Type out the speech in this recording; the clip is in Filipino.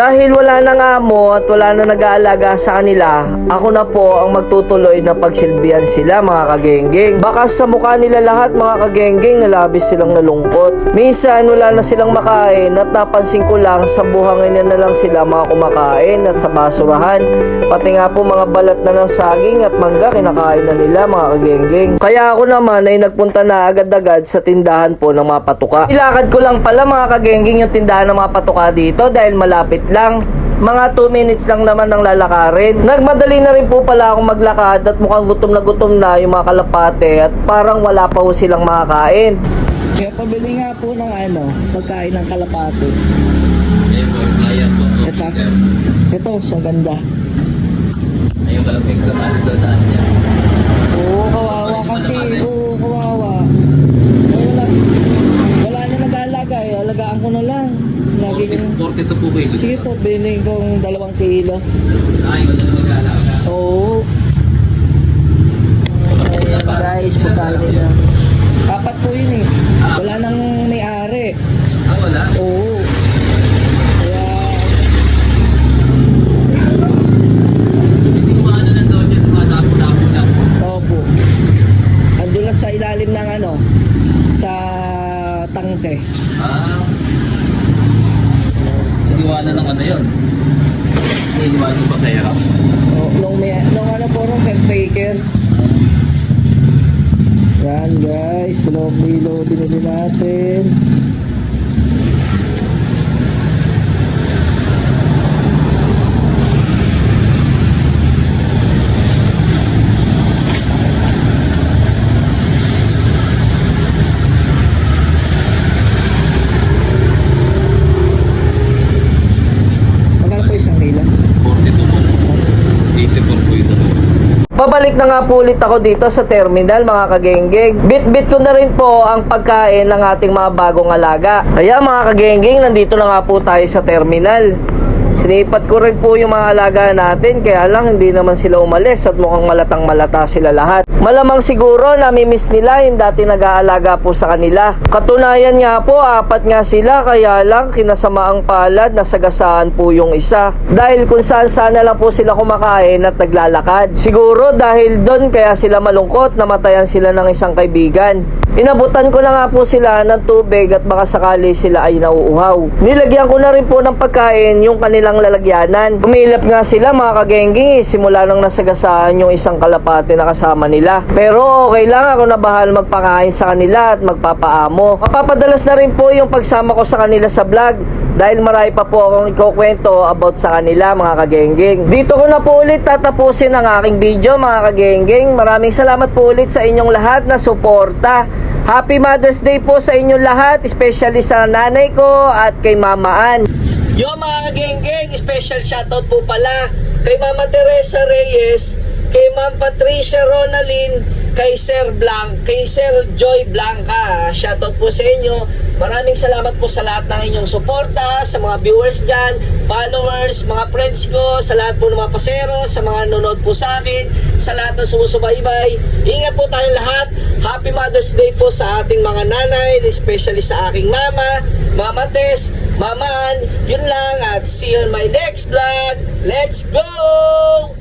Dahil wala nang amo at wala na nag-aalaga sa kanila, ako na po ang magtutuloy na pagsilbihan sila mga kagenggeng. Baka sa mukha nila lahat mga kagenggeng nalabis silang nalungkot. Minsan wala na silang makain at napansin ko lang sa buhangin na lang sila mga kumakain at sa basurahan. Pati nga po mga balat na ng saging at mangga kinakain na nila mga kagenggeng. Kaya ako naman ay nagpunta na agad-agad sa tindahan po ng mga patuka. Ilakad ko lang pala mga kagenggeng yung tindahan ng mga patuka dito dahil malapit lang. Mga 2 minutes lang naman ang lalakarin. Nagmadali na rin po pala akong maglakad at mukhang gutom na gutom na yung mga kalapate at parang wala pa ho silang makakain. Kaya pabili nga po ng ano, pagkain ng kalapate. Ito. Ito, sa ganda. Ayun pala may doon sa niya. Oo, kawawa kasi. Oo, kawawa. Ay, wala, wala na nag-aalaga Alagaan ko na lang. Naging... 42 po kayo. Sige po, biling kong dalawang kilo. Ay, wala na mag-aalaga. Oo. Ayan guys, pagkain nila. Apat po yun eh. Wala nang may-ari. Ah, wala. Oo. Kaya, Hindi ko maano na doon yun. Matapo-tapo lang. opo. Andun lang sa ilalim ng ano, sa tangke. Ah. Iniwanan ng ano yun. Iniwanan pa kaya. O, nung, may, nung ano po, nung caretaker. Yan guys, dalawang kilo binili natin. Magkano po isang kilo? 42 po. 84 po ito. Pabalik na nga po ulit ako dito sa terminal mga kagenggeng. Bit-bit ko na rin po ang pagkain ng ating mga bagong alaga. Kaya mga kagenggeng, nandito na nga po tayo sa terminal. Sinipat ko rin po yung mga alaga natin kaya lang hindi naman sila umalis at mukhang malatang malata sila lahat. Malamang siguro namimiss nila yung dati nag-aalaga po sa kanila. Katunayan nga po, apat nga sila kaya lang kinasamaang palad na sagasaan po yung isa. Dahil kung saan sana lang po sila kumakain at naglalakad. Siguro dahil doon kaya sila malungkot namatayan sila ng isang kaibigan. Inabutan ko na nga po sila ng tubig at baka sakali sila ay nauuhaw. Nilagyan ko na rin po ng pagkain yung kanilang lalagyanan. Umilap nga sila mga kagenggi simula nang nasagasaan yung isang kalapate na kasama nila. Pero okay lang ako na bahal magpakain sa kanila at magpapaamo. Mapapadalas na rin po yung pagsama ko sa kanila sa vlog dahil marami pa po akong ikukwento about sa kanila mga kagengging. Dito ko na po ulit tatapusin ang aking video mga kagengging. Maraming salamat po ulit sa inyong lahat na suporta. Happy Mother's Day po sa inyong lahat, especially sa nanay ko at kay Mama Ann. Yo mga kagengging, special shoutout po pala kay Mama Teresa Reyes, kay Ma'am Patricia Ronalyn, kay Sir Blanc, kay Sir Joy Blanca. Shoutout po sa inyo. Maraming salamat po sa lahat ng inyong suporta, sa mga viewers dyan, followers, mga friends ko, sa lahat po ng mga pasero, sa mga nanonood po sa akin, sa lahat ng sumusubaybay. Ingat po tayong lahat. Happy Mother's Day po sa ating mga nanay, especially sa aking mama, Mama Tess, Mama Ann. Yun lang at see you on my next vlog. Let's go!